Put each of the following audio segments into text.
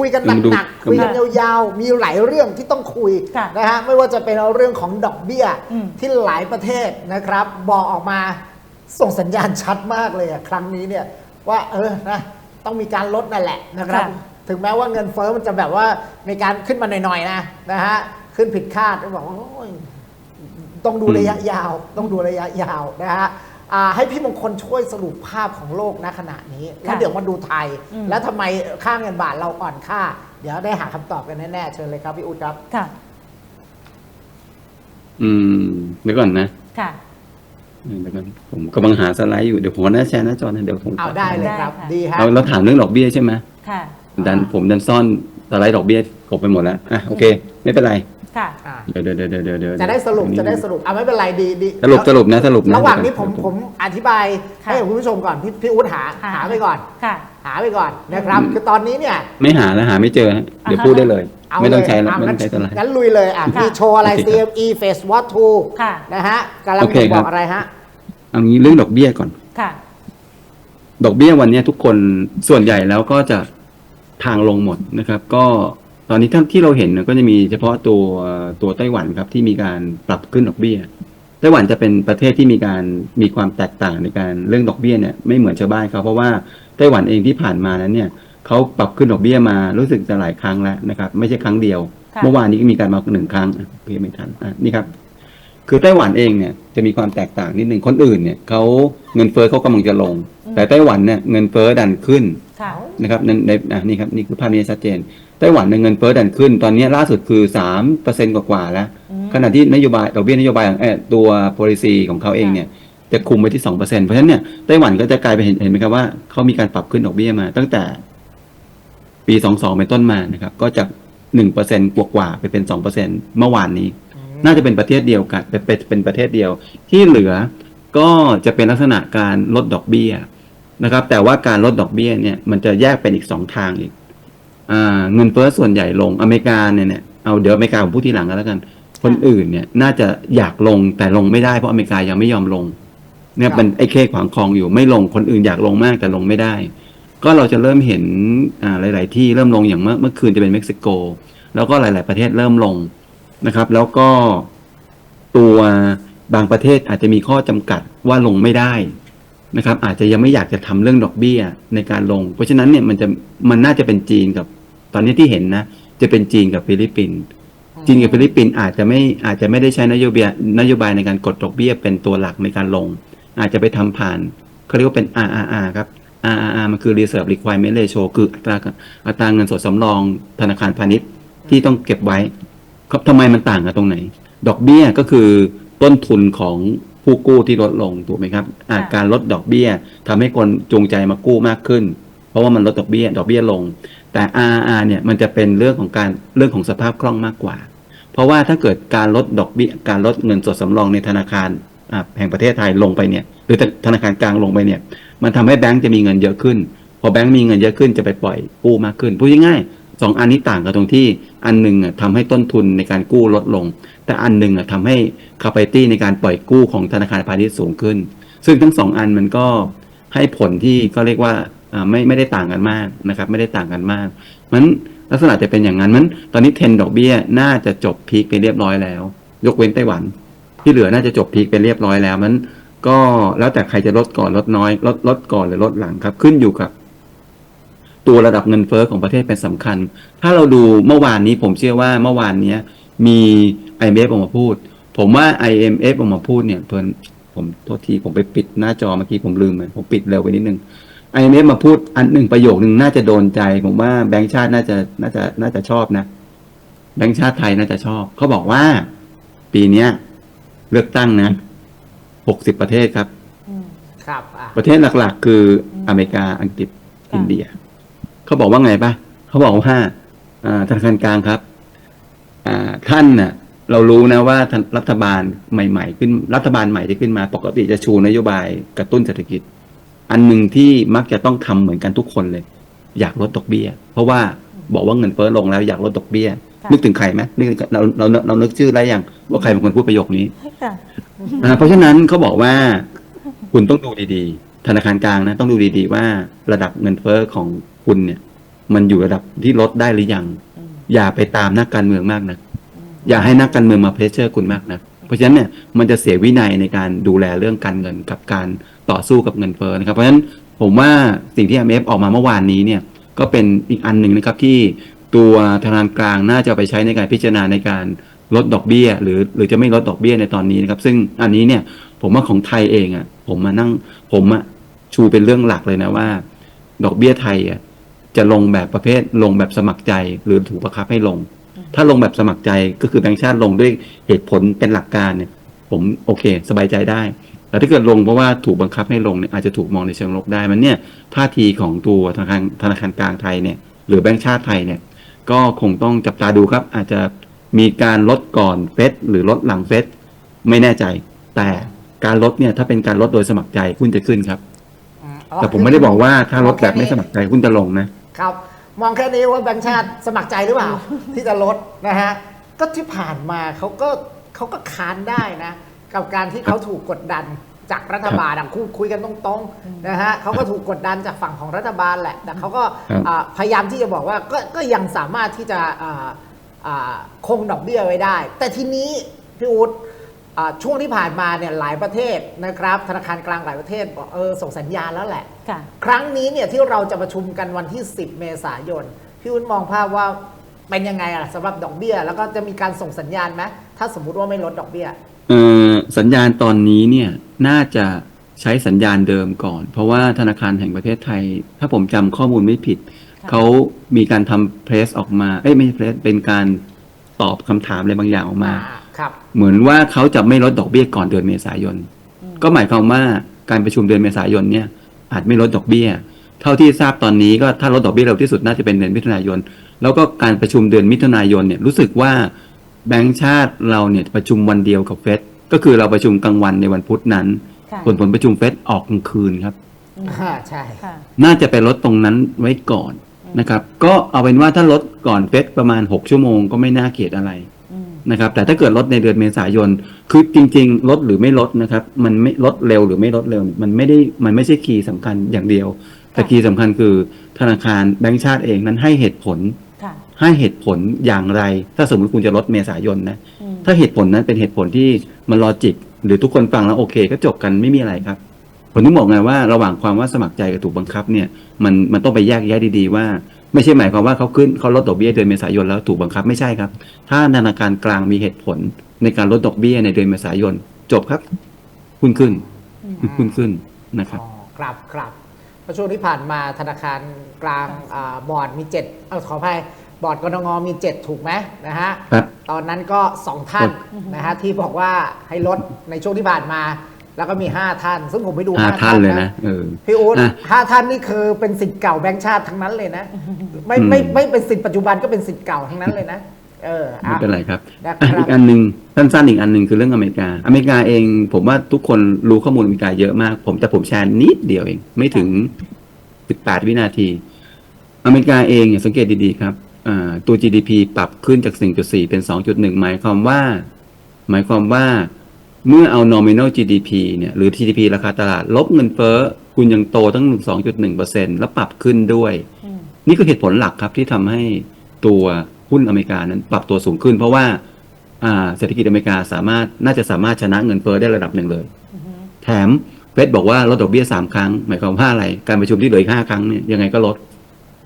คุยกันดูหนักๆคุยกันยาวๆ มีหลายเรื่องที่ต้องคุยค่ะนะฮะไม่ว่าจะเป็นเอาเรื่องของดอกเบี้ยอืมที่หลายประเทศนะครับ บอกออกมาส่งสัญญาณชัดมากเลยอะครั้งนี้เนี่ยว่าเออนะต้องมีการลดนั่นแหละนะครับค่ะถึงแม้ว่าเงินเฟ้อมันจะแบบว่ามีการขึ้นมาหน่อยๆนะนะฮะขึ้นผิดคาดก็บอกว่าโอ้ยต้องดูระยะยาว ต้องดูระยะยาวนะฮะอ่า ให้พี่มงคลช่วยสรุปภาพของโลกณขณะนี้แล้วเดี๋ยวมาดูไทยอืมแล้วทำไมค่าเงินบาทเราอ่อนค่า เดี๋ยวได้หาคำตอบกันแน่ๆเชิญเลยครับพี่อุ๊ดครับค่ะ อืมเดี๋ยวก่อนนะค่ะเดี๋ยวก่อนผมกำลังหาสไลด์อยู่เดี๋ยวผมหน้าแชร์หน้าจอนะเดี๋ยวผมเอาได้เลยครับได้ค่ะดีฮะเราเราถามเรื่องดอกเบี้ยใช่ไหมค่ะดันผมดันซ่อนสไลด์ดอกเบี้ยกบไปหมดแล้วอะโอเค ไม่เป็นไรค่ะอ่า เดี๋ยวเดี๋ยวเดี๋ยวเดี๋ยวเดี๋ยวจะได้สรุปจะได้สรุปเอาไม่เป็นไรดีดีสรุปสรุปนะสรุปนะระหว่างนี้ผมเดี๋ยผมอธิบายค่ะให้กับคุณผู้ชมก่อนพี่พี่อุ๊ดหาค่ะหาไปก่อนค่ะหาไปก่อนนะครับ คือตอนนี้เนี่ย ไม่หาแล้วหาไม่เจอฮะเดี๋ยวอ่าฮะพูดได้เลยเอาไม่ต้องเลยใช้แล้วะไม่งั้ต้องใช้สไลด์งั้นลุยเลยอะค่ะมีโชว์อะไรโอเคครับ CME Phase What ค่ะ2นะฮะกำลังโอเคจะครับอบกอะไรฮะเอางี้เรื่องดอกเบี้ยก่อนค่ะ ดอกเบี้ยวันนี้ทุกคนส่วนใหญ่แล้วก็จะทางลงหมดนะครับ ก็ ตอนนี้ท่านที่เราเห็นเนี่ยก็จะมีเฉพาะตัวตัวไต้หวันครับที่มีการปรับขึ้นดอกเบี้ยไต้หวันจะเป็นประเทศที่มีการมีความแตกต่างในการเรื่องดอกเบี้ยเนี่ยไม่เหมือนชาวบ้านเขาเพราะว่าไต้หวันเองที่ผ่านมานั้นเนี่ยเขาปรับขึ้นดอกเบี้ยมารู้สึกจะหลายครั้งแล้วนะครับ ไม่ใช่ครั้งเดียวค่ะเมื่อวานนี้ก็มีการมาหนึ่งครั้งอะโอเคไม่ทันอะนี่ครับ คือไต้หวันเองเนี่ยจะมีความแตกต่างนิดหนึ่งคนอื่นเนี่ยเขาเงินเฟ้อเขากำลังจะลง แต่ไต้หวันเนี่ยเงินเฟ้อดันขึ้นค่ะนะครับในในอะนี่ครับนี่คือภาพนี้ชัดเจน ไต้หวันเนี่ยเงินเฟ้อดันขึ้น ตอนนี้ล่าสุดคือสามเปอร์เซ็นต์กว่าๆแล้วอืมขณะที่นโยบายดอกเบี้ยนโยบายของเออตัว policy ของเขาเองเนี่ยจะคุมไว้ที่สองเปอร์เซ็นต์เพราะฉะนั้นเนี่ยไต้หวันก็จะกลายไปนเห็นเห็นไหมครับว่าเขามีการปรับขึ้นดอกเบี้ยมา ตั้งแต่ปีสองสองเป็นต้นมานะครับ ก็จากหนึ่งเปอร์เซ็นต์กว่าๆไปเป็นสองเปอร์เซ็นต์เมื่อวานนี้ น่าจะเป็นประเทศเดียวกันเป็นเป็นเป็นประเทศเดียว ที่เหลือก็จะเป็นลักษณะการลดดอกเบี้ยนะครับ แต่ว่าการลดดอกเบี้ยเนี่ยมันจะแยกเป็นอีกสองทางอีกอ่า เงินเฟ้อส่วนใหญ่ลงอเมริกาเนี่ยเนี่ยเอาเดี๋ยวอเมริกาผมพูดทีหลังกันแล้วกัน คนอื่นเนี่ยน่าจะอยากลงแต่ลงไม่ได้เพราะอเมริกายังไม่ยอมลง เนี่ยเป็นไอ้เคขวางคลองอยู่ไม่ลงคนอื่นอยากลงมากแต่ลงไม่ได้ ก็เราจะเริ่มเห็นอ่าหลาย ๆ ที่เริ่มลงอย่างเมื่อเมื่อคืนจะเป็นเม็กซิโก แล้วก็หลาย ๆ ประเทศเริ่มลงนะครับ แล้วก็ตัวบางประเทศอาจจะมีข้อจำกัดว่าลงไม่ได้ นะครับอาจจะยังไม่อยากจะทำเรื่องดอกเบี้ยในการลง เพราะฉะนั้นเนี่ยมันจะมันน่าจะเป็นจีนกับตอนนี้ที่เห็นนะจะเป็นจีนกับฟิลิปปินส์จีนกับฟิลิปปินส์อาจจะไม่อาจจะไม่ได้ใช้นโยบายนโยบายในการกดดอกเบี้ยเป็นตัวหลักในการลง อาจจะไปทำผ่านเขาเรียกว่าเป็น RRR ครับ RRR มันคือ Reserve Requirement Ratio คืออัตราอัตราเงินสดสำรองธนาคารพาณิชย์ที่ต้องเก็บไว้ครับทำไมมันต่างกันตรงไหน ดอกเบี้ยก็คือต้นทุนของ ผู้กู้ที่ลดลงถูกไหมครับอาค่ะการลดดอกเบี้ยทำให้คนจูงใจมากู้มากขึ้น เพราะว่ามันลดดอกเบี้ย ดอกเบี้ยลง แต่ RR เนี่ยมันจะเป็นเรื่องของการเรื่องของสภาพคล่องมากกว่า เพราะว่าถ้าเกิดการลดดอกเบี้ย การลดเงินสดสำรองในธนาคารอ่าแห่งประเทศไทยลงไปเนี่ยหรือธนาคารกลางลงไปเนี่ย มันทำให้แบงก์จะมีเงินเยอะขึ้น พอแบงก์มีเงินเยอะขึ้นจะไปปล่อยกู้มากขึ้นพูดง่ายๆ สองอันนี้ต่างกันตรงที่อันหนึ่งอะทำให้ต้นทุนในการกู้ลดลง แต่อันหนึ่งอะทำให้ capacity ในการปล่อยกู้ของธนาคารพาณิชย์สูงขึ้น ซึ่งทั้งสองอันมันก็ให้ผลที่ก็เรียกว่าไม่ไม่ได้ต่างกันมากนะครับ ไม่ได้ต่างกันมากมันลักษณะจะเป็นอย่างนั้นมันตอนนี้เทนด์ดอกเบี้ยน่าจะจบพีคไปเรียบร้อยแล้ว ยกเว้นไต้หวัน ที่เหลือน่าจะจบพีคไปเรียบร้อยแล้วมันก็แล้วแต่ใครจะลดก่อนลดน้อยลดลดก่อนหรือลดหลังครับ ขึ้นอยู่กับ ตัวระดับเงินเฟ้อของประเทศเป็นสำคัญ ถ้าเราดูเมื่อวานนี้ผมเชื่อว่าเมื่อวานเนี้ยมี IMF ออกมาพูด ผมว่า IMF ออกมาพูดเนี่ยเพิ่นผมโทษทีผมไปปิดหน้าจอเมื่อกี้ผมลืมไปผมปิดเร็วไปนิดนึง IMF มาพูดอันหนึ่งประโยคนึงน่าจะโดนใจ ผมว่าแบงก์ชาติน่าจะน่าจะน่าจะชอบนะ แบงก์ชาติไทยน่าจะชอบเขาบอกว่า ปีเนี้ยเลือกตั้งนะหกสิบประเทศครับอืมครับอะประเทศหลักๆ คืออเมริกาอังกฤษค่ะอินเดีย เขาบอกว่าไงปะเขาบอกว่าอ่าธนาคารกลางครับอ่าท่านน่ะ เรารู้นะว่าท่านรัฐบาลใหม่ ๆ ขึ้นรัฐบาลใหม่ที่ขึ้นมา ปกติจะชูนโยบายกระตุ้นเศรษฐกิจ อันหนึ่งที่มักจะต้องทำเหมือนกันทุกคนเลย อยากลดดอกเบี้ย เพราะว่าบอกว่าเงินเฟ้อลงแล้วอยากลดดอกเบี้ยค่ะนึกถึงใครไหมนึกถึงเราเราเราเรานึกชื่ออะไรอย่างว่าใครเป็นคนพูดประโยคนี้ค่ะอ่าเพราะฉะนั้นเขาบอกว่าคุณต้องดูดีๆ ธนาคารกลางนะต้องดูดีๆ ว่าระดับเงินเฟ้อของ คุณเนี่ย มันอยู่ระดับที่ลดได้หรือยังอืมอย่าไปตามนักการเมืองมากนะอืมอย่าให้นักการเมืองมาเพรสเชอร์คุณมากนะเพราะฉะนั้นเนี่ยมันจะเสียวินัยในการดูแลเรื่องการเงินกับการต่อสู้กับเงินเฟ้อนะครับ เพราะฉะนั้นผมว่าสิ่งที่ IMF ออกมาเมื่อวานนี้เนี่ยก็เป็นอีกอันหนึ่งนะครับที่ตัวธนาคารกลางน่าจะเอาไปใช้ในการพิจารณาในการลดดอกเบี้ย หรือหรือจะไม่ลดดอกเบี้ยในตอนนี้นะครับ ซึ่งอันนี้เนี่ยผมว่าของไทยเองอะผมมานั่งผมอะชูเป็นเรื่องหลักเลยนะว่า ดอกเบี้ยไทยอะ จะลงแบบประเภทลงแบบสมัครใจหรือถูกบังคับให้ลง ถ้าลงแบบสมัครใจก็คือแบงค์ชาติลงด้วยเหตุผลเป็นหลักการเนี่ย ผมโอเค สบายใจได้ แต่ถ้าเกิดลงเพราะว่าถูกบังคับให้ลงเนี่ยอาจจะถูกมองในเชิงลบได้ มันเนี่ยท่าทีของตัวธนาคารธนาคารกลางไทยเนี่ย หรือแบงค์ชาติไทยเนี่ย ก็คงต้องจับตาดูครับ อาจจะมีการลดก่อนเฟดหรือลดหลังเฟดไม่แน่ใจ แต่การลดเนี่ยถ้าเป็นการลดโดยสมัครใจหุ้นจะขึ้นครับอือ๋อแต่ผมไม่ได้บอกว่าถ้าลดแบบไม่สมัครใจหุ้นจะลงนะ ครับ มองแค่นี้ว่าแบงค์ชาติสมัครใจหรือเปล่า ที่จะลดนะฮะก็ที่ผ่านมาเขาก็เขาก็ค้านได้นะ กับการที่เขาถูกกดดันจากรัฐบาลอะคุยคุยกันตรงๆนะฮะเขาก็ถูกกดดันจากฝั่งของรัฐบาลแหละแต่เขาก็ครับอ่าพยายามที่จะบอกว่าก็ก็ยังสามารถที่จะอ่าอ่าคงดอกเบี้ยไว้ได้ แต่ทีนี้พี่อู๊ดอ่า ช่วงที่ผ่านมาเนี่ยหลายประเทศนะครับธนาคารกลางหลายประเทศบอกเออส่งสัญญาณแล้วแหละค่ะครั้งนี้เนี่ยที่เราจะประชุมกันวันที่ 10 เมษายนพี่อุ้นมองภาพว่าเป็นยังไงอะสำหรับดอกเบี้ย แล้วก็จะมีการส่งสัญญาณไหมถ้าสมมุติว่าไม่ลดดอกเบี้ยเอ่อสัญญาณตอนนี้เนี่ยน่าจะใช้สัญญาณเดิมก่อน เพราะว่าธนาคารแห่งประเทศไทย ถ้าผมจำข้อมูลไม่ผิดค่ะเขามีการทำเพรสออกมาเอ้ยไม่ใช่เพรสเป็นการตอบคำถามอะไรบางอย่างออกมาครับ เหมือนว่าเขาจะไม่ลดดอกเบี้ยก่อนเดือนเมษายนอืมก็หมายความว่าการประชุมเดือนเมษายนเนี่ยอาจไม่ลดดอกเบี้ย เท่าที่ทราบตอนนี้ก็ถ้าลดดอกเบี้ยเร็วที่สุดน่าจะเป็นเดือนมิถุนายน แล้วก็การประชุมเดือนมิถุนายนเนี่ยรู้สึกว่าแบงก์ชาติเราเนี่ยประชุมวันเดียวกับเฟดก็คือเราประชุมกลางวันในวันพุธนั้นค่ะผลผลประชุมเฟดออกกลางคืนครับอืมอ่าใช่ค่ะน่าจะไปลดตรงนั้นไว้ก่อนนะครับ ก็เอาเป็นว่าถ้าลดก่อนเฟดประมาณ 6 ชั่วโมงก็ไม่น่าเกลียดอะไรอืม นะครับแต่ถ้าเกิดลดในเดือนเมษายน คือจริง ๆ ลดหรือไม่ลดนะครับ มันไม่ลดเร็วหรือไม่ลดเร็ว มันไม่ได้มันไม่ใช่คีย์สำคัญอย่างเดียว แต่คีย์สำคัญคือธนาคารแบงก์ชาติเองนั้นให้เหตุผลค่ะให้เหตุผลอย่างไร ถ้าสมมติคุณจะลดเมษายนนะอืมถ้าเหตุผลนั้นเป็นเหตุผลที่มันลอจิก หรือทุกคนฟังแล้วโอเค ก็จบกันไม่มีอะไรครับผมถึงบอกไงว่าระหว่างความว่าสมัครใจกับถูกบังคับเนี่ยมันมันต้องไปแยกแยะดีๆว่า ไม่ใช่หมายความว่าเขาขึ้นเขาลดดอกเบี้ยเดือนเมษายนแล้วถูกบังคับไม่ใช่ครับ ถ้าธนาคารกลางมีเหตุผลในการลดดอกเบี้ยในเดือนเมษายน จบครับหุ้นขึ้นอืมหุ้นขึ้นนะครับอ๋อครับครับเพราะช่วงที่ผ่านมาธนาคารกลางอ่าบอร์ดมีเจ็ดเออขออภัยบอร์ดกรงมีเจ็ดถูกไหมนะฮะครับตอนนั้นก็สองท่านนะฮะที่บอกว่าให้ลดในช่วงที่ผ่านมา แล้วก็มี5ท่าน ซึ่งผมไปดูห้าห้าท่านเลยนะเออพี่อู๊ดอะห้าท่านนี่คือเป็นสิทธิ์เก่าแบงค์ชาติทั้งนั้นเลยนะ ไม่อืมไม่ไม่เป็นสิทธิ์ปัจจุบันก็เป็นสิทธิ์เก่าทั้งนั้นเลยนะเออไม่อะเป็นไรครับนะครับอะอีกอันหนึ่งสั้นๆอีกอันหนึ่งคือเรื่องอเมริกา อเมริกาเอง ผมว่าทุกคนรู้ข้อมูลอเมริกาเยอะมาก ผมแต่ผมแชร์นิดเดียวเอง ไม่ถึง18วินาที อเมริกาเองเนี่ยสังเกตดีๆครับอ่าตัว GDP ปรับขึ้นจาก 1.4 เป็น 2.1 หมายความว่า หมายความว่า เมื่อเอา nominal GDP เนี่ยหรือ GDP ราคาตลาด ลบเงินเฟ้อ คุณยังโตตั้ง 2.1%แล้วปรับขึ้นด้วยอืมนี่คือเหตุผลหลักครับที่ทำให้ตัวหุ้นอเมริกานั้นปรับตัวสูงขึ้น เพราะว่าอ่าเศรษฐกิจอเมริกาสามารถน่าจะสามารถชนะเงินเฟ้อได้ระดับหนึ่งเลยอืมแถมเฟดบอกว่าลดดอกเบี้ยสามครั้ง หมายความว่าอะไรการประชุมที่เหลืออีกห้าครั้งเนี่ยยังไงก็ลด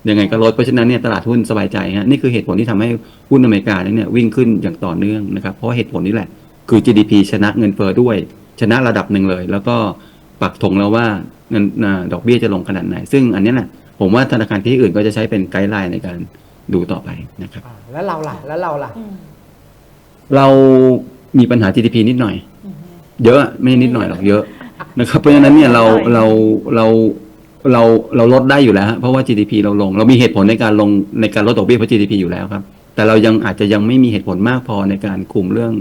ยังไงก็ลดเพราะฉะนั้นเนี่ยตลาดหุ้นสบายใจฮะนี่คือเหตุผลที่ทำให้หุ้นอเมริกาเนี่ยวิ่งขึ้นอย่างต่อเนื่องนะครับเพราะว่าเหตุผลนี้แหละ คือ GDP ชนะเงินเฟ้อด้วย ชนะระดับหนึ่งเลย แล้วก็ปักธงแล้วว่าเงินอ่าดอกเบี้ยจะลงขนาดไหน ซึ่งอันนี้แหละผมว่าธนาคารที่อื่นก็จะใช้เป็นไกด์ไลน์ในการดูต่อไปนะครับอ่าแล้วเราล่ะ แล้วเราล่ะอืมเรามีปัญหา GDP นิดหน่อยอืมเยอะไม่นิดหน่อยหรอกเยอะนะครับ เพราะฉะนั้นเนี่ยเรานิดหน่เราอยเราเราเราลดได้อยู่แล้วฮะเพราะว่า GDP เราลง เรามีเหตุผลในการลงในการลดดอกเบี้ยเพราะ GDP อยู่แล้วครับ แต่เรายังอาจจะยังไม่มีเหตุผลมากพอในการคุมเรื่อง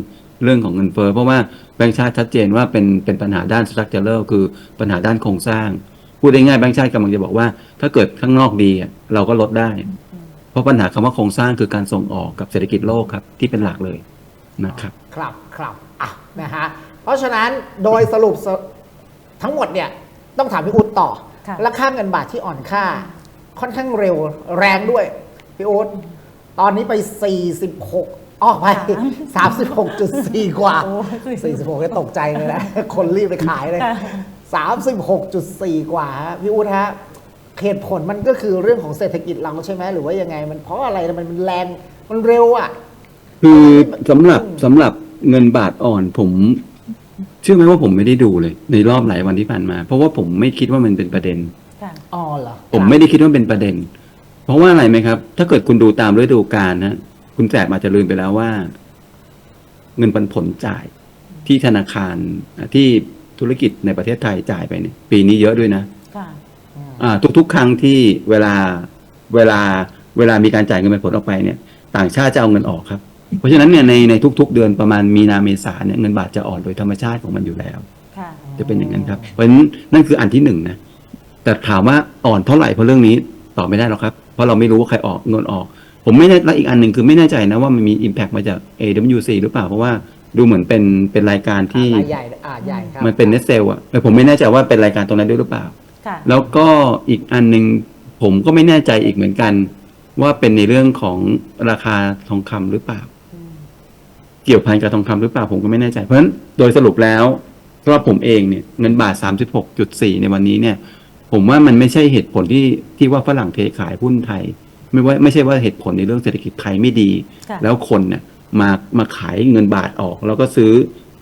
เรื่องของเงินเฟ้อเพราะว่าแบงก์ชาติชัดเจนว่าเป็นเป็นปัญหาด้าน structural คือปัญหาด้านโครงสร้าง พูดง่ายๆแบงก์ชาติกำลังจะบอกว่า ถ้าเกิดข้างนอกดีอะเราก็ลดได้ เพราะปัญหาคำว่าโครงสร้างคือการส่งออกกับเศรษฐกิจโลกครับที่เป็นหลักเลยนะครับครับครับอะนะฮะเพราะฉะนั้นโดยสรุปสทั้งหมดเนี่ยต้องถามพี่อุ๊ดต่อค่ะแล้วค่าเงินบาทที่อ่อนค่า ค่อนข้างเร็วแรงด้วยพี่โอ๊ตตอนนี้ไป 46 อ้อไป 36.4 กว่า โอ้ย46ก็ตกใจเลยนะ คนรีบไปขายเลยค่ะ36.4 กว่าฮะพี่อู๊ดฮะเหตุผลมันก็คือเรื่องของเศรษฐกิจเราใช่ไหมหรือว่ายังไง มันเพราะอะไรมันมันแรงมันเร็วอะ คือสำหรับสำหรับเงินบาทอ่อนผม เชื่อไหมว่าผมไม่ได้ดูเลย ในรอบหลายวันที่ผ่านมา เพราะว่าผมไม่คิดว่ามันเป็นประเด็น ค่ะ อ๋อเหรอผมไม่ได้คิดว่าเป็นประเด็น เพราะว่าอะไรไหมครับ ถ้าเกิดคุณดูตามฤดูกาลนะ คุณแสบอาจจะลืมไปแล้วว่า เงินปันผลจ่ายที่ธนาคารที่ธุรกิจในประเทศไทยจ่ายไปเนี่ยปีนี้เยอะด้วยนะค่ะอ่า ทุกๆ ครั้งที่เวลาเวลาเวลามีการจ่ายเงินปันผลออกไปเนี่ย ต่างชาติจะเอาเงินออกครับ เพราะฉะนั้นเนี่ยในในทุก ๆ เดือนประมาณมีนาเมษาเนี่ยเงินบาทจะอ่อนโดยธรรมชาติของมันอยู่แล้วค่ะจะเป็นอย่างนั้นครับ เพราะฉะนั้นนั่นคืออันที่หนึ่งนะแต่ถามว่าอ่อนเท่าไหร่เพราะเรื่องนี้ตอบไม่ได้หรอกครับ เพราะเราไม่รู้ว่าใครออกเงินออก ผมไม่แน่และอีกอันหนึ่งคือไม่แน่ใจนะว่ามันมี Impact มาจาก AWC หรือเปล่า เพราะว่าดูเหมือนเป็นเป็นรายการที่รายใหญ่อ่าใหญ่ครับมันเป็นเนสเซลอะแต่ผมไม่แน่ใจว่าเป็นรายการตรงนั้นด้วยหรือเปล่า ค่ะ แล้วก็อีกอันหนึ่งผมก็ไม่แน่ใจอีกเหมือนกัน ว่าเป็นในเรื่องของราคาทองคำหรือเปล่าเกี่ยวพันกับทองคำหรือเปล่าผมก็ไม่แน่ใจ เพราะฉะนั้นโดยสรุปแล้วสำหรับผมเองเนี่ยเงินบาท 36.4 ในวันนี้เนี่ย ผมว่ามันไม่ใช่เหตุผลที่ที่ว่าฝรั่งเทขายหุ้นไทย ไม่ว่าไม่ใช่ว่าเหตุผลในเรื่องเศรษฐกิจไทยไม่ดีค่ะแล้วคนเนี่ยมามาขายเงินบาทออก แล้วก็ซื้อ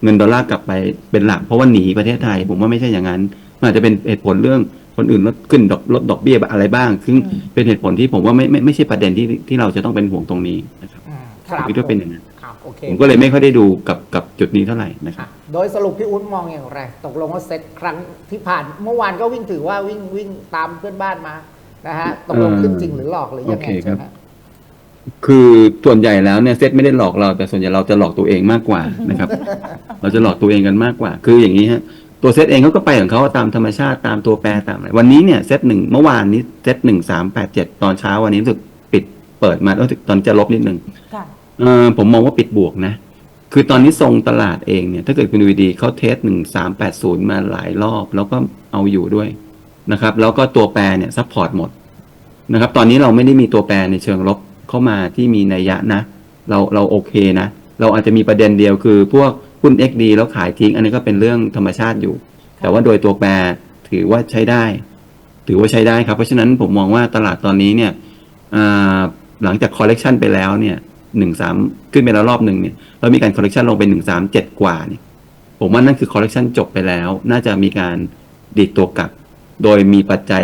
เงินดอลลาร์กลับไปเป็นหลักเพราะว่าหนีประเทศไทย ผมว่าไม่ใช่อย่างนั้นมันอาจจะเป็นเหตุผลเรื่องคนอื่นลดขึ้นดอกลดดอกเบี้ยอะไรบ้าง ซึ่งอืมเป็นเหตุผลที่ผมว่าไม่ไม่ไม่ใช่ประเด็นที่ที่เราจะต้องเป็นห่วงตรงนี้นะครับอืมคผมรับคิดว่าเป็นอย่างนั้นครับโอเคผมก็เลยไม่ค่อยได้ดูกับกับจุดนี้เท่าไหร่นะครับอะโดยสรุปพี่อุ้นมองอย่างไร ตกลงว่าเซตครั้งที่ผ่านเมื่อวานก็วิ่งถือว่าวิ่งวิ่งตามเพื่อนบ้านมา นะฮะตกลงขึ้นจริงหรือหลอกหรือยังไงโอเคครับใช่ไหมคือส่วนใหญ่แล้วเนี่ยเซตไม่ได้หลอกเรา แต่ส่วนใหญ่เราจะหลอกตัวเองมากกว่านะครับ เราจะหลอกตัวเองกันมากกว่า คืออย่างนี้ฮะตัวเซตเองเขาก็ไปของเขาตามธรรมชาติตามตัวแปรตามอะไรวันนี้เนี่ยเซตหนึ่งเมื่อวานนี้เซตหนึ่งสามแปดเจ็ดตอนเช้าวันนี้รู้สึกปิดเปิดมาแล้วตอนจะลบนิดนึงค่ะเออผมมองว่าปิดบวกนะ คือตอนนี้ทรงตลาดเองเนี่ย ถ้าเกิดคุณดูดีๆเขาเทสหนึ่งสามแปดศูนย์มาหลายรอบ แล้วก็เอาอยู่ด้วย นะครับ แล้วก็ตัวแปรเนี่ยซัพพอร์ตหมดนะครับ ตอนนี้เราไม่ได้มีตัวแปรในเชิงลบเข้ามาที่มีนัยยะนะ เราเราโอเคนะ เราอาจจะมีประเด็นเดียวคือพวกหุ้น XD แล้วขายทิ้ง อันนี้ก็เป็นเรื่องธรรมชาติอยู่ แต่ว่าโดยตัวแปรถือว่าใช้ได้ ถือว่าใช้ได้ครับ เพราะฉะนั้นผมมองว่าตลาดตอนนี้เนี่ยหลังจากคอลเลกชันไปแล้วเนี่ยหนึ่งสามขึ้นไปแล้วรอบหนึ่งเนี่ยแล้วมีการคอลเลกชันลงไปหนึ่งสามเจ็ดกว่าเนี่ยผมว่านั่นคือคอลเลกชันจบไปแล้ว น่าจะมีการดีดตัวกลับ โดยมีปัจจัย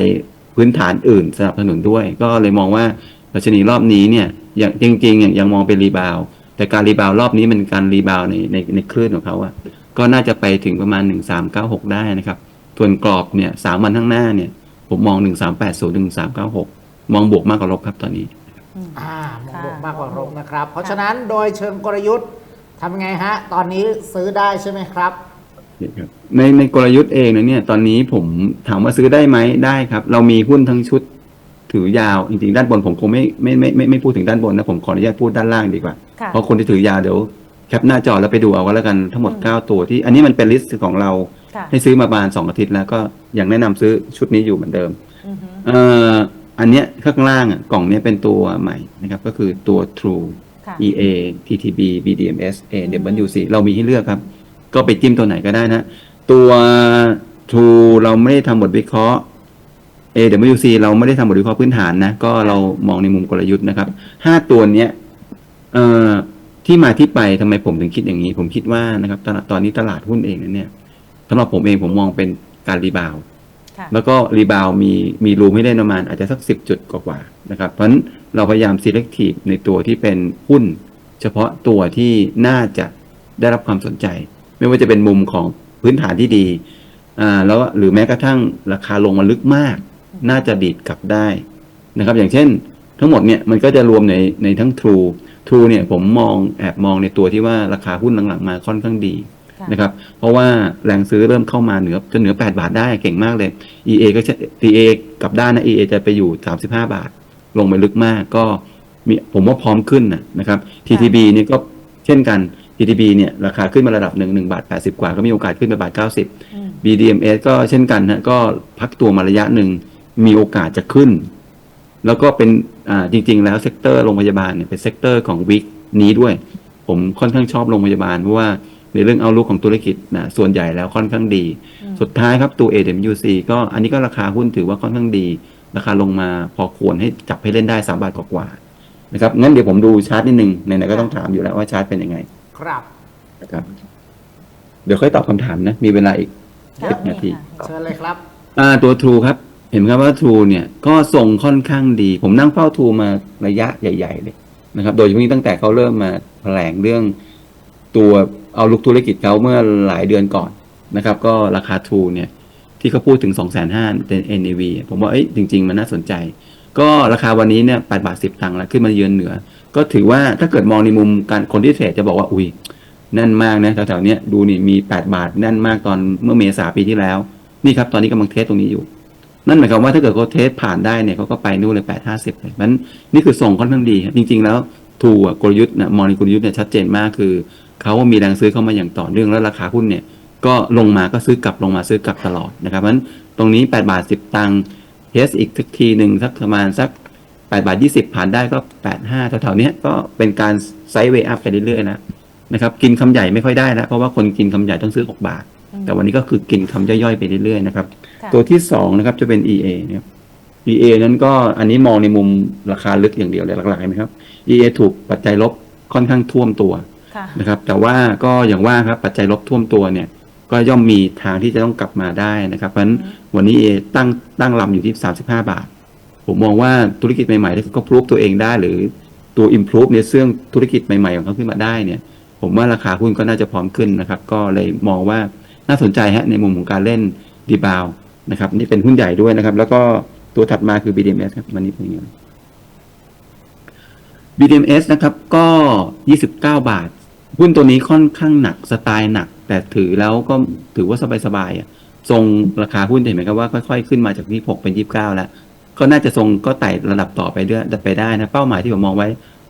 พื้นฐานอื่นสนับสนุนด้วย ก็เลยมองว่าดัชนีรอบนี้เนี่ยอย่างจริงๆอย่างยังมองเป็นรีบาวด์แต่การรีบาวด์รอบนี้เป็นการรีบาวด์ในในในคลื่นของเขาอะก็น่าจะไปถึงประมาณ 1396 ได้นะครับ ส่วนกรอบเนี่ยสามวันข้างหน้าเนี่ย ผมมอง 1380ถึง1396 มองบวกมากกว่าลบครับตอนนี้อ่ามองค่ะบวกมากกว่าลบนะครับ เพราะฉะนั้นโดยเชิงกลยุทธ์ทำไงฮะ ตอนนี้ซื้อได้ใช่ไหมครับครับ ในในกลยุทธ์เองนะเนี่ย ตอนนี้ผมถามว่าซื้อได้ไหมได้ครับ เรามีหุ้นทั้งชุดถือยาว จริงๆ ด้านบนผมคงไม่ไม่ไม่ไม่ไม่พูดถึงด้านบนนะผมขออนุญาตพูดด้านล่างดีกว่าค่ะเพราะคนที่ถือยาวเดี๋ยวแคปหน้าจอแล้วไปดูเอาก็แล้วกันทั้งหมด 9 ตัวที่ อันนี้มันเป็นลิสต์ของเราค่ะให้ซื้อมาประมาณ2อาทิตย์แล้วก็ยังแนะนำซื้อชุดนี้อยู่เหมือนเดิมอือฮึเอ่ออันเนี้ยข้างล่างอะกล่องเนี้ยเป็นตัวใหม่นะครับก็คือตัว True ค่ะ EA TTB BDMs AWC เรามีให้เลือกครับ ก็ไปจิ้มตัวไหนก็ได้นะ ตัว True เราไม่ได้ทำบทวิเคราะห์ AWC เราไม่ได้ทำบทวิเคราะห์พื้นฐานนะ ก็เรามองในมุมกลยุทธ์นะครับห้าตัวเนี้ยเอ่อที่มาที่ไปทำไมผมถึงคิดอย่างนี้ ผมคิดว่านะครับตลาดตอนนี้ตลาดหุ้นเองนั้นเนี่ยสำหรับผมเองผมมองเป็นการรีบาวด์ค่ะแล้วก็รีบาวมีมีรูมให้ได้ประมาณอาจจะสักสิบจุดกว่าๆนะครับ เพราะฉะนั้นเราพยายาม selective ในตัวที่เป็นหุ้น เฉพาะตัวที่น่าจะได้รับความสนใจ ไม่ว่าจะเป็นมุมของพื้นฐานที่ดีอ่าแล้วหรือแม้กระทั่งราคาลงมาลึกมาก น่าจะดีดกลับได้นะครับ อย่างเช่น ทั้งหมดเนี่ยมันก็จะรวมในในทั้ง True True เนี่ยผมมองแอบมองในตัวที่ว่าราคาหุ้นหลังๆมาค่อนข้างดีค่ะนะครับ เพราะว่าแรงซื้อเริ่มเข้ามาเหนือจนเหนือ 8 บาทได้เก่งมากเลย EA ก็จะ EA กลับด้านนะ EA จะไปอยู่ 35 บาท ลงไปลึกมากก็มีผมว่าพร้อมขึ้นนะนะครับ TTB เนี่ยก็เช่นกัน TTB เนี่ยราคาขึ้นมาระดับหนึ่งหนึ่งบาท80กว่าก็มีโอกาสขึ้นไปบาท90อืม BDMs ก็เช่นกันนะก็พักตัวมาระยะหนึ่งมีโอกาสจะขึ้น แล้วก็เป็นอ่าจริง ๆ แล้วเซกเตอร์โรงพยาบาลเนี่ยเป็นเซกเตอร์ของวิกนี้ด้วย ผมค่อนข้างชอบโรงพยาบาลเพราะว่าในเรื่องเอาลุกของธุรกิจนะส่วนใหญ่แล้วค่อนข้างดี สุดท้ายครับตัว AWC ก็อันนี้ก็ราคาหุ้นถือว่าค่อนข้างดี ราคาลงมาพอควรให้จับให้เล่นได้สามบาทกว่าๆนะครับงั้นเดี๋ยวผมดูชาร์ตนิดนึงไหนๆก็ต้องถามอยู่แล้วว่าชาร์ตเป็นยังไง ครับ นะครับ เดี๋ยวค่อยตอบคำถามนะ มีเวลาอีกค่ะสิบนาทีมีค่ะเชิญเลยครับ อ่าตัว True ครับ เห็นไหมครับว่า True เนี่ยก็ส่งค่อนข้างดี ผมนั่งเฝ้า True มาระยะใหญ่ ๆ เลยนะครับ โดยเฉพาะยิ่งตั้งแต่เขาเริ่มมาแถลงเรื่อง ตัวเอาลุกธุรกิจเขาเมื่อหลายเดือนก่อนนะครับ ก็ราคา True เนี่ย ที่เขาพูดถึง2 5 0 0 0เป็น NAV ผมว่าเอ้ยจริง ๆ มันน่าสนใจ ก็ราคาวันนี้เนี่ย8บาท10ตังค์แล้วขึ้นมาเยือนเหนือ ก็ถือว่าถ้าเกิดมองในมุมการคนที่เทรดจะบอกว่าอุ้ยแน่นมากนะแถวๆเนี้ยดูนี่มี 8 บาทแน่นมากตอนเมื่อเมษาปีที่แล้ว นี่ครับตอนนี้กำลังเทสตรงนี้อยู่ นั่นหมายความว่าถ้าเกิดเขาเทสผ่านได้เนี่ยเขาก็ไปนู่นเลยแปดห้าสิบเลยมันนี่คือส่งค่อนข้างดีครับจริง ๆ แล้วทูอะกลยุทธ์นะมองในกลยุทธ์เนี่ยชัดเจนมากคือเขามีแรงซื้อเข้ามาอย่างต่อเนื่องแล้วราคาหุ้นเนี่ยก็ลงมาก็ซื้อกลับลงมาซื้อกลับตลอดนะครับเพราะฉะนั้นตรงนี้แปดบาทสิบตังค์เทสอีกสักทีหนึ่งสักประมาณสัก แปดบาทยี่สิบผ่านได้ก็แปดห้าแถวๆเนี้ยก็เป็นการไซด์เวย์อัพไปเรื่อยๆนะนะครับกินคำใหญ่ไม่ค่อยได้แล้วเพราะว่าคนกินคำใหญ่ต้องซื้อหกบาท แต่วันนี้ก็คือกินคำย่อยๆไปเรื่อยๆนะครับค่ะตัวที่สองนะครับจะเป็น EA นะครับ EA นั้นก็อันนี้มองในมุมราคาลึกอย่างเดียวเลยหลักๆเห็นไหมครับ EA ถูกปัจจัยลบค่อนข้างท่วมตัวค่ะนะครับแต่ว่าก็อย่างว่าครับปัจจัยลบท่วมตัวเนี่ยก็ย่อมมีทางที่จะต้องกลับมาได้นะครับเพราะฉะนั้นวันนี้ EA ตั้งตั้งลำอยู่ที่ 35 บาท ผมมองว่าธุรกิจใหม่ๆที่เขาพรูฟตัวเองได้ หรือตัว improve ในเรื่องธุรกิจใหม่ๆของเขาขึ้นมาได้เนี่ย ผมว่าราคาหุ้นก็น่าจะพร้อมขึ้นนะครับ ก็เลยมองว่าน่าสนใจฮะในมุมของการเล่นดีบาวนะครับ นี่เป็นหุ้นใหญ่ด้วยนะครับ แล้วก็ตัวถัดมาคือ BDMs ครับวันนี้เป็นยังไง BDMs นะครับก็ 29 บาท หุ้นตัวนี้ค่อนข้างหนักสไตล์หนัก แต่ถือแล้วก็ถือว่าสบายๆอะทรงราคาหุ้นเห็นไหมครับว่าค่อยๆ ขึ้นมาจาก26เป็น 29 แล้ว ก็น่าจะทรงก็ไต่ระดับต่อไปเรื่อยไปได้นะ เป้าหมายที่ผมมองไว้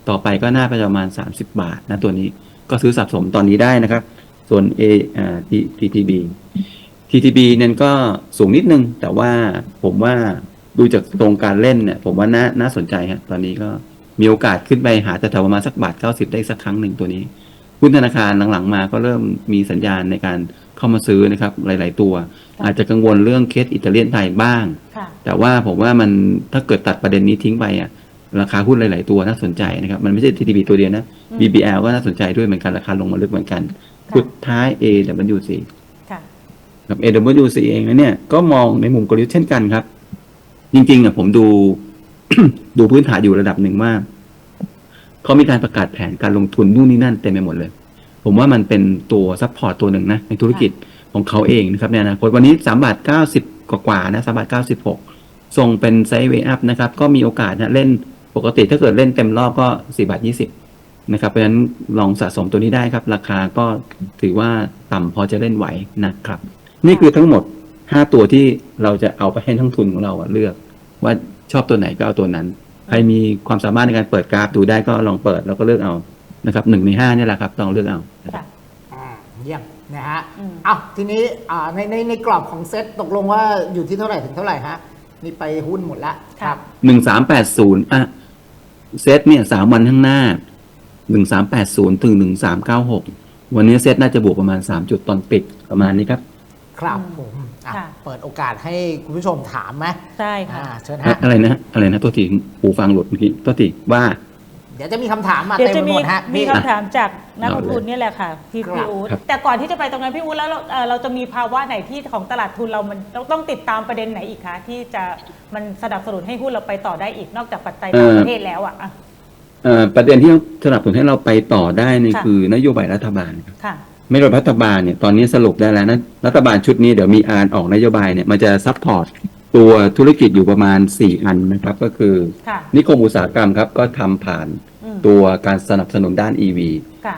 ต่อไปก็น่าจะประมาณ 30 บาทนะตัวนี้ก็ซื้อสะสมตอนนี้ได้นะครับ ส่วน A อ่า TTB TTB เนี่ยก็สูงนิดนึง แต่ว่าผมว่าดูจากตรงการเล่นเนี่ยผมว่าน่าน่าสนใจฮะตอนนี้ก็มีโอกาสขึ้นไปหาแต่แถวประมาณสักบาท 90 ได้สักครั้งหนึ่งตัวนี้หุ้นธนาคารหลังๆ มาก็เริ่มมีสัญญาณในการ เข้ามาซื้อนะครับหลาย ๆ ตัว อาจจะกังวลเรื่องเคสอิตาเลียนไทยบ้าง ค่ะ แต่ว่าผมว่ามันถ้าเกิดตัดประเด็นนี้ทิ้งไปอะราคาหุ้นหลาย ๆ ตัวน่าสนใจนะครับ มันไม่ใช่ TTB ตัวเดียวนะ อืม BBL ก็น่าสนใจด้วยเหมือนกันราคาลงมาลึกเหมือนกันค่ะ สุดท้าย AWC ค่ะ กับ AWC เองนะเนี่ยก็มองในมุมกลยุทธ์เช่นกันครับ จริงๆอะผมดู ดูพื้นฐานอยู่ระดับหนึ่งว่าเขามีการประกาศแผนการลงทุนนู่นนี่นั่นเต็มไปหมดเลย ผมว่ามันเป็นตัวซัพพอร์ตตัวหนึ่งนะในธุรกิจของเขาเองนะครับในอนาคตวันนี้สามบาทเก้าสิบกว่าๆนะสามบาทเก้าสิบหกส่งเป็นไซด์เวย์อัพนะครับ ก็มีโอกาสนะเล่นปกติถ้าเกิดเล่นเต็มรอบก็สี่บาทยี่สิบนะครับ เพราะฉะนั้นลองสะสมตัวนี้ได้ครับ ราคาก็ถือว่าต่ำพอจะเล่นไหวนะครับ นี่คือทั้งหมดห้าตัวที่เราจะเอาไปให้ทั้งทุนของเราอะเลือก ว่าชอบตัวไหนก็เอาตัวนั้น ใครมีความสามารถในการเปิดกราฟดูได้ก็ลองเปิดแล้วก็เลือกเอา นะครับหนึ่งในห้านี่แหละครับลองเลือกเอาค่ะอ่าเยี่ยมนะฮะอืม เอาทีนี้อ่าในในในกรอบของเซ็ตตกลงว่าอยู่ที่เท่าไหร่ถึงเท่าไหร่ฮะนี่ไปหุ้นหมดแล้วครับ หนึ่งสามแปดศูนย์อะเซตเนี่ยสามวันข้างหน้าหนึ่งสามแปดศูนย์ถึงหนึ่งสามเก้าหกวันนี้เซตน่าจะบวกประมาณสามจุดตอนปิดประมาณนี้ครับ ครับอืมผมอะค่ะ เปิดโอกาสให้คุณผู้ชมถามไหมใช่ค่ะ อ่าเชิญอะฮะ อะไรนะ อะไรนะตัวทีหูฟังหลุดเมื่อกี้ตัวทีว่าเดี๋ยวจะมีคำถามมาเดี๋ยวเต็มจะไปมีหมดฮะมีพี่ คำถามจากนักลงทุนเอาเลยเนี่ยแหละค่ะพี่ครับ พี่อู๊ดครับ แต่ก่อนที่จะไปตรงนั้นพี่อู๊ดแล้วเราเอ่อเราจะมีภาวะไหนที่ของตลาดทุนเรามันเราต้องติดตามประเด็นไหนอีกคะที่จะมันสนับสนุนให้หุ้นเราไปต่อได้อีกนอกจากปัจจัยต่างประเทศแล้วอะอะ เอ่อประเด็นที่ต้องสนับสนุนให้เราไปต่อได้นี่ค่ะ คือนโยบายรัฐบาลครับค่ะ ไม่รวมรัฐบาลเนี่ยตอนนี้สรุปได้แล้วนะรัฐบาลชุดนี้เดี๋ยวมีอ่านออกนโยบายเนี่ยมันจะซัพพอร์ตตัวธุรกิจอยู่ประมาณ 4 อันนะครับ ก็คือ ค่ะ นิคมอุตสาหกรรมครับก็ทำผ่านอืม ตัวการสนับสนุนด้าน EV ค่ะ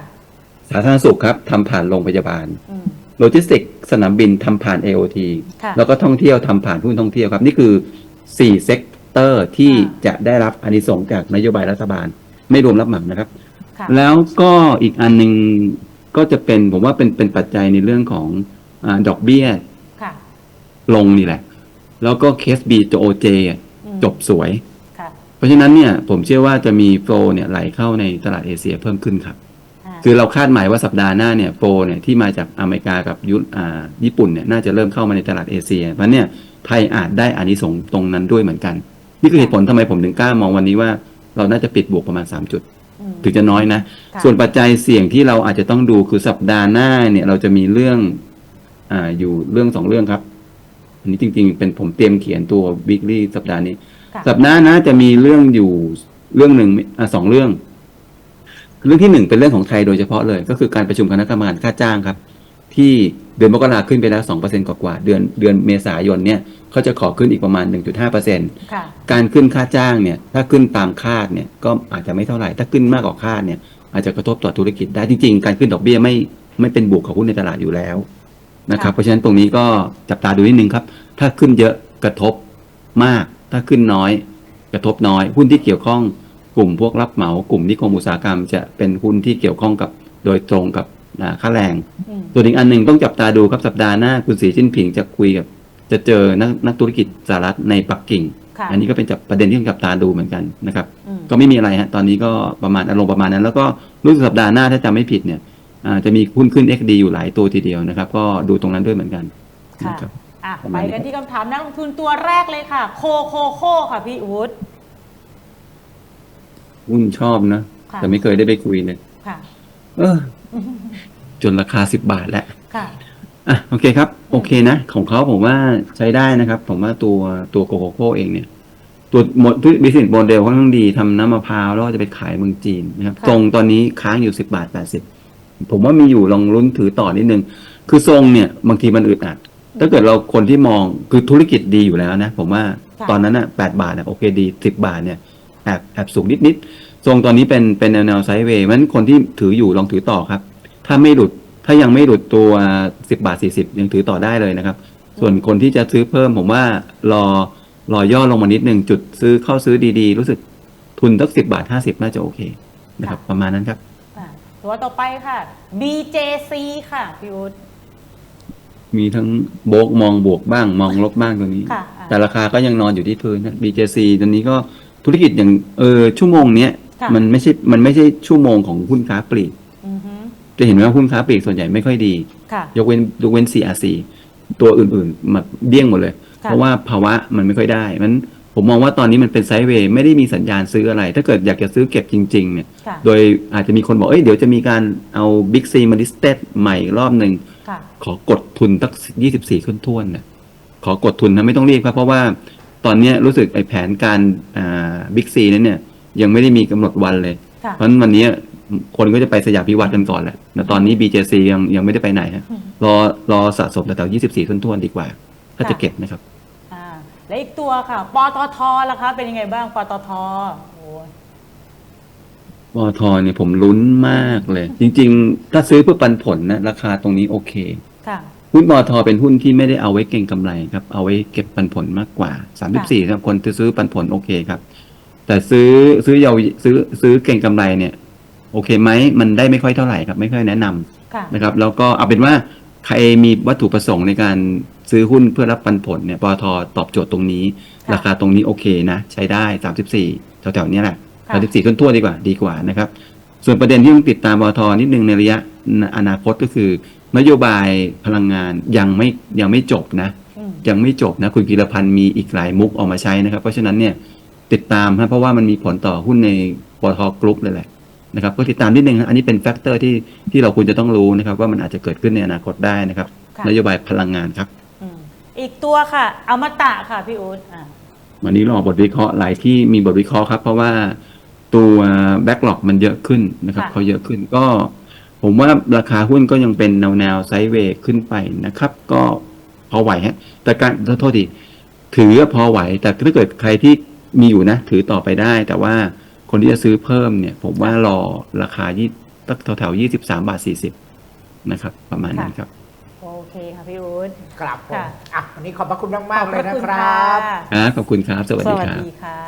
สาธารณสุขครับทำผ่านโรงพยาบาล อืม โลจิสติกส์สนามบินทำผ่าน AOT ค่ะแล้วก็ท่องเที่ยวทำผ่านหุ้นท่องเที่ยวครับ นี่คือ 4 เซกเตอร์ที่อ่าจะได้รับอานิสงส์จากนโยบายรัฐบาล ไม่รวมรับเหมานะครับ ค่ะ แล้วก็อีกอันหนึ่งก็จะเป็นผมว่าเป็นเป็นปัจจัยในเรื่องของอาดอกเบี้ยค่ะลงนี่แหละ แล้วก็เคสบีตัวโอเจอืมจบสวยค่ะ ราะฉะนั้นเนี่ยผมเชื่อว่าจะมีโฟลเนี่ยไหลเข้าในตลาดเอเชียเพิ่มขึ้นครับอ่าคือเราคาดหมายว่าสัปดาห์หน้าเนี่ยโฟลเนี่ยที่มาจากอเมริกากับยุอ่าญี่ปุ่นเนี่ยน่าจะเริ่มเข้ามาในตลาดเอเชียเพราะเนี่ยไทยอาจได้อานิสงส์ตรงนั้นด้วยเหมือนกัน นี่คือเหตุผลทำไมผมถึงกล้ามองวันนี้ว่า เราน่าจะปิดบวกประมาณ 3 จุดอืมถึงจะน้อยนะค่ะส่วนปัจจัยเสี่ยงที่เราอาจจะต้องดูคือสัปดาห์หน้าเนี่ยเราจะมีเรื่องอ่าอยู่เรื่องสองเรื่องครับอันนี้จริง ๆ เป็นผมเตรียมเขียนตัว weekly สัปดาห์นี้ค่ะ สัปดาห์หน้าจะมีเรื่องอยู่เรื่องหนึ่งอะสองเรื่อง เรื่องที่หนึ่งเป็นเรื่องของไทยโดยเฉพาะเลย ก็คือการประชุมคณะกรรมการค่าจ้างครับ ที่เดือนมกราขึ้นไปแล้วสองเปอร์เซ็นกว่าๆเดือนเดือนเมษายนเนี่ยเขาจะขอขึ้นอีกประมาณ1.5เปอร์เซ็นค่ะการขึ้นค่าจ้างเนี่ย ถ้าขึ้นตามคาดเนี่ยก็อาจจะไม่เท่าไหร่ ถ้าขึ้นมากกว่าคาดเนี่ย อาจจะกระทบต่อธุรกิจได้จริงๆ การขึ้นดอกเบี้ยไม่ไม่เป็นบวกของหุ้นในตลาดอยู่แล้วนะครับค่ะเพราะฉะนั้นตรงนี้ก็จับตาดูนิดนึงครับ ถ้าขึ้นเยอะกระทบมาก ถ้าขึ้นน้อยกระทบน้อย หุ้นที่เกี่ยวข้องกลุ่มพวกรับเหมากลุ่มนิคมอุตสาหกรรม จะเป็นหุ้นที่เกี่ยวข้องกับโดยตรงกับอ่าค่าแรงอืมส่วนอีกอันหนึ่งต้องจับตาดูครับสัปดาห์หน้าคุณสีจิ้นผิงจะคุยกับ จะเจอนักนักธุรกิจสหรัฐในปักกิ่งค่ะอันนี้ก็เป็นจับประเด็นที่ต้องจับตาดูเหมือนกันนะครับอืมก็ไม่มีอะไรฮะตอนนี้ก็ประมาณอารมณ์ประมาณนั้น แล้วก็รู้สึกสัปดาห์หน้าถ้าจำไม่ผิดเนี่ยอ่าจะมีหุ้นขึ้น XD อยู่หลายตัวทีเดียวนะครับ ก็ดูตรงนั้นด้วยเหมือนกันค่ะนะครับ อะประไปมาณนี้กันที่คำถามนักลงทุนตัวแรกเลยค่ะ โคโคโคค่ะพี่อู๊ดหุ้นชอบนะ ค่ะแต่ไม่เคยได้ไปคุยเลย ค่ะ เออ จนราคาสิบบาทแล้ว ค่ะ อะโอเคครับ โอเคนะ ของเขาผมว่าใช้ได้นะครับ ผมว่าตัวตัวโกโกโก้เองเนี่ย ตัวหมดบิสเนสโมเดลค่อนข้างดีทำน้ำมะพร้าวแล้วก็จะไปขายเมืองจีนนะครับค่ะ ทรงตอนนี้ค้างอยู่สิบาทแปดสิบผมว่ามีอยู่ลองลุ้นถือต่อนิดนึง คือทรงเนี่ย บางทีมันอึดอัด ถ้าเกิดเราคนที่มองคือธุรกิจดีอยู่แล้วนะ ผมว่าค่ะตอนนั้นอะแปดบาทอะโอเคดีสิบบาทเนี่ยแอบแอบสูงนิดนิดๆทรงตอนนี้เป็นเป็นแนวแนวไซด์เวย์มันคนที่ถืออยู่ลองถือต่อครับ ถ้าไม่หลุดถ้ายังไม่หลุดตัว10บาท40ยังถือต่อได้เลยนะครับ ส่วนคนที่จะซื้อเพิ่มผมว่ารอรอย่อลงมานิดหนึ่งจุดซื้อเข้าซื้อดีๆ รู้สึกทุนสัก10บาท50น่าจะโอเคนะครับ ประมาณนั้นครับอะตัวต่อไปค่ะ BJC ค่ะพี่อู๊ด มีทั้งโบกมองบวกบ้าง มองลบบ้างตัวนี้ ค่ะอะ แต่ราคาก็ยังนอนอยู่ที่พื้นนะ BJC ตัวนี้ก็ธุรกิจอย่างเออชั่วโมงเนี้ยค่ะ มันไม่ใช่มันไม่ใช่ชั่วโมงของหุ้นค้าปลีกอือฮึจะเห็นไหมว่าหุ้นค้าปลีกส่วนใหญ่ไม่ค่อยดี ค่ะ ยกเว้นยกเว้น CRC ตัวอื่นๆมาเบี้ยงหมดเลย ค่ะ เพราะว่าภาวะมันไม่ค่อยได้มันผมมองว่าตอนนี้มันเป็นไซด์เวย์ไม่ได้มีสัญญาณซื้ออะไร ถ้าเกิดอยากจะซื้อเก็บจริงๆเนี่ย ค่ะ โดยอาจจะมีคนบอก เอ้ย เดี๋ยวจะมีการเอาบิ๊กซีมาดิสเต d ใหม่อีกรอบหนึ่งค่ะ ขอกดทุนสักยี่สิบสี่ขึ้นท่วนๆนะขอกดทุนนะไม่ต้องรีบครับเพราะว่าตอนเนี้ยรู้สึกไอ้แผนการอ่าบิ๊กซีนั้นเนี่ย ยังไม่ได้มีกำหนดวันเลยค่ะเพราะฉะนั้นวันนี้คนก็จะไปสยามพิวัตรกันก่อนแหละแต่ตอนนี้ BJC ยังยังไม่ได้ไปไหนฮะอืมรอรอสะสมแถวๆ24ท้วนๆดีกว่า ถ้าจะค่ะเก็บนะครับอ่าและอีกตัวค่ะ ปตทล่ะคะ เป็นยังไงบ้าง ปตท โอ้ยปอทเนี่ยผมลุ้นมากเลย จริง ๆ ถ้าซื้อเพื่อปันผลนะราคาตรงนี้โอเคค่ะหุ้นปอทเป็นหุ้นที่ไม่ได้เอาไว้เก็งกำไรครับ เอาไว้เก็บปันผลมากกว่า34สำหรับคนที่ซื้อปันผลโอเคครับ แต่ซื้อซื้อยาวซื้อซื้อเก่งกำไรเนี่ย โอเคไหมมันได้ไม่ค่อยเท่าไหร่ครับ ไม่ค่อยแนะนำค่ะนะครับ แล้วก็เอาเป็นว่าใครมีวัตถุประสงค์ในการซื้อหุ้นเพื่อรับปันผลเนี่ยปอทตอบโจทย์ตรงนี้ค่ะราคาตรงนี้โอเคนะ ใช้ได้ 34แถวๆเนี้ยแหละ ค่ะ34ต้นทั่วๆดีกว่าดีกว่านะครับ ส่วนประเด็นที่ต้องติดตามปอทนิดนึงในระยะอนาคตก็คือ นโยบายพลังงานยังไม่ยังไม่จบนะอืมยังไม่จบนะ คุณกีรพันธ์มีอีกหลายมุกออกมาใช้นะครับ เพราะฉะนั้นเนี่ยติดตามฮะเพราะว่ามันมีผลต่อหุ้นในปตทกรุ๊ปเลยแหละนะครับก็ติดตามนิดนึงฮะอันนี้เป็นแฟกเตอร์ที่ที่เราควรจะต้องรู้นะครับ ว่ามันอาจจะเกิดขึ้นในอนาคตได้นะครับค่ะนโยบายพลังงานครับอืมอีกตัวค่ะอมตะค่ะพี่อู๊ดอ่าวันนี้เราออกบทวิเคราะห์หลายที่มีบทวิเคราะห์ครับ เพราะว่า ตัวแบ็กหลอกมันเยอะขึ้นนะครับเขาเยอะขึ้นก็ ผมว่าราคาหุ้นก็ยังเป็นแนวแนวไซด์เวย์ขึ้นไปนะครับ ก็พอไหวฮะ แต่การโทษทีถือพอไหว แต่ถ้าเกิดใครที่มีอยู่นะ ถือต่อไปได้ แต่ว่าคนที่จะซื้อเพิ่มเนี่ย ผมว่ารอราคายี่ตักแถวๆยี่สิบสามบาทสี่สิบนะครับ ประมาณนั้นครับ โอเคค่ะพี่อู๊ดครับผมค่ะอะวันนี้ขอบพระคุณมากๆเลยนะขอบพคณรับค่ะครับ ขอบคุณครับ สวัสสดีวัสครับดีค่ะ